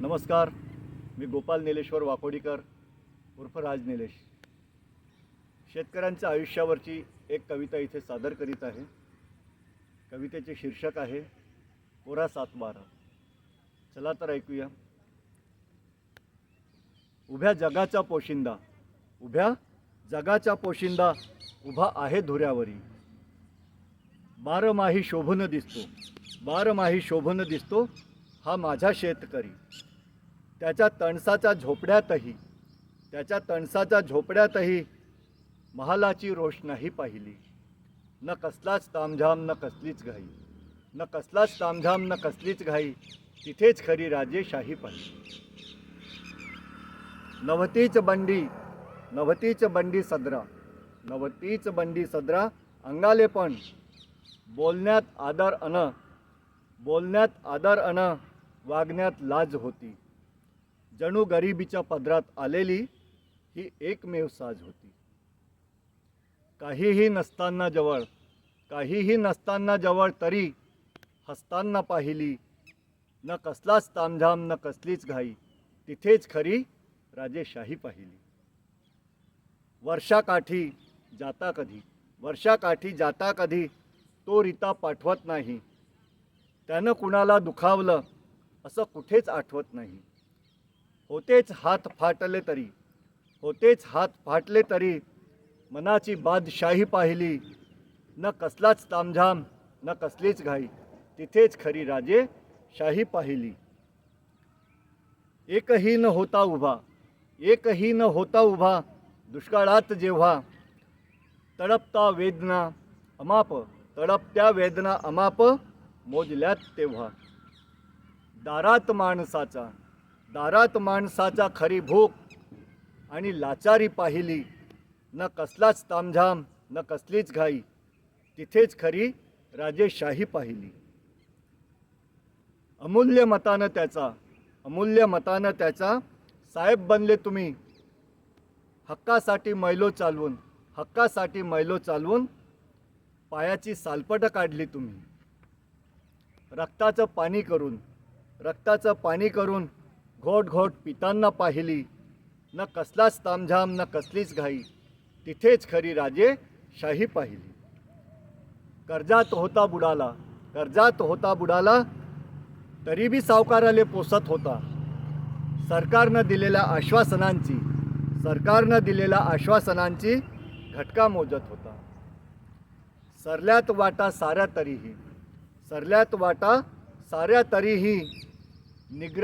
नमस्कार मी गोपाल निलेश्वर वाकोडीकर उर्फ राज निलेश. शेतकऱ्यांच्या आयुष्यावरची एक कविता इथे सादर करीत आहे. कवितेचे शीर्षक आहे कोरा सात बारा. चला तर ऐकूया. उभ्या जगाचा पोशिंदा उभ्या जगाचा पोशिंदा उभा आहे धुऱ्यावरी. बारमाही शोभन दिसतो बारमाही शोभन दिसतो हा माझा शेतकरी. त्याच्या तणसाच्या झोपड्यातही त्याच्या तणसाच्या झोपड्यातही महालाची रोषणाही पाहिली. न कसलाच तामझाम न कसलीच घाई. न कसलाच तामझाम न कसलीच घाई. तिथेच खरी राजेशाही पाहिली. नवतीच बंडी नवतीच बंडी सदरा. नवतीच बंडी सदरा अंगाले पण. बोलण्यात आदर अन बोलण्यात आदर अन वागण्यात लाज होती. जणू गरिबीच्या पदरात आलेली ही एकमेव साज होती. काहीही नसताना जवळ काहीही नसताना जवळ तरी हसताना पाहिली न कसलाच तामझाम न कसलीच घाई तिथेच खरी राजेशाही पाहिली. वर्षाकाठी जाता कधी वर्षाकाठी जाता कधी तो रिता पाठवत नाही. त्यानं कुणाला दुखावलं असं कुठेच आठवत नाही. होतेच हात फाटले तरी होतेच हात फाटले तरी मनाची बादशाही पाहिली. न कसलाच तामझाम न कसलीच घाई तिथेच खरी राजे शाही पाहिली. एकही न होता उभा एकही न होता उभा दुष्काळात जेव्हा तडपता वेदना अमाप तडपत्या वेदना अमाप मोजल्यात तेव्हा. दारात माणसाचा दारात माणसाचा खरी भूक आणि लाचारी पाहिली. न कसलाच तामझाम न कसलीच घाई. तिथेच खरी राजेशाही पाहिली. अमूल्य मतानं त्याचा अमूल्य मतानं त्याचा साहेब बनले तुम्ही. हक्कासाठी मैलो चालवून हक्कासाठी मैलो चालवून पायाची सालपटं काढली तुम्ही. रक्ताचं पाणी करून रक्ताचं पाणी करून घोट घोट पितांना पाहिली. न कसलाच तामझाम न कसलीच घाई. तिथेच खरी राजे शाही पाहिली. कर्जात होता बुडाला कर्जात होता बुडाला तरी बी सावकाराले पोसत होता. सरकारनं दिलेल्या आश्वासनांची सरकारनं दिलेल्या आश्वासनांची घटका मोजत होता. सरल्यात वाटा साऱ्या तरीही सरल्यात वाटा साऱ्या तरीही निग्र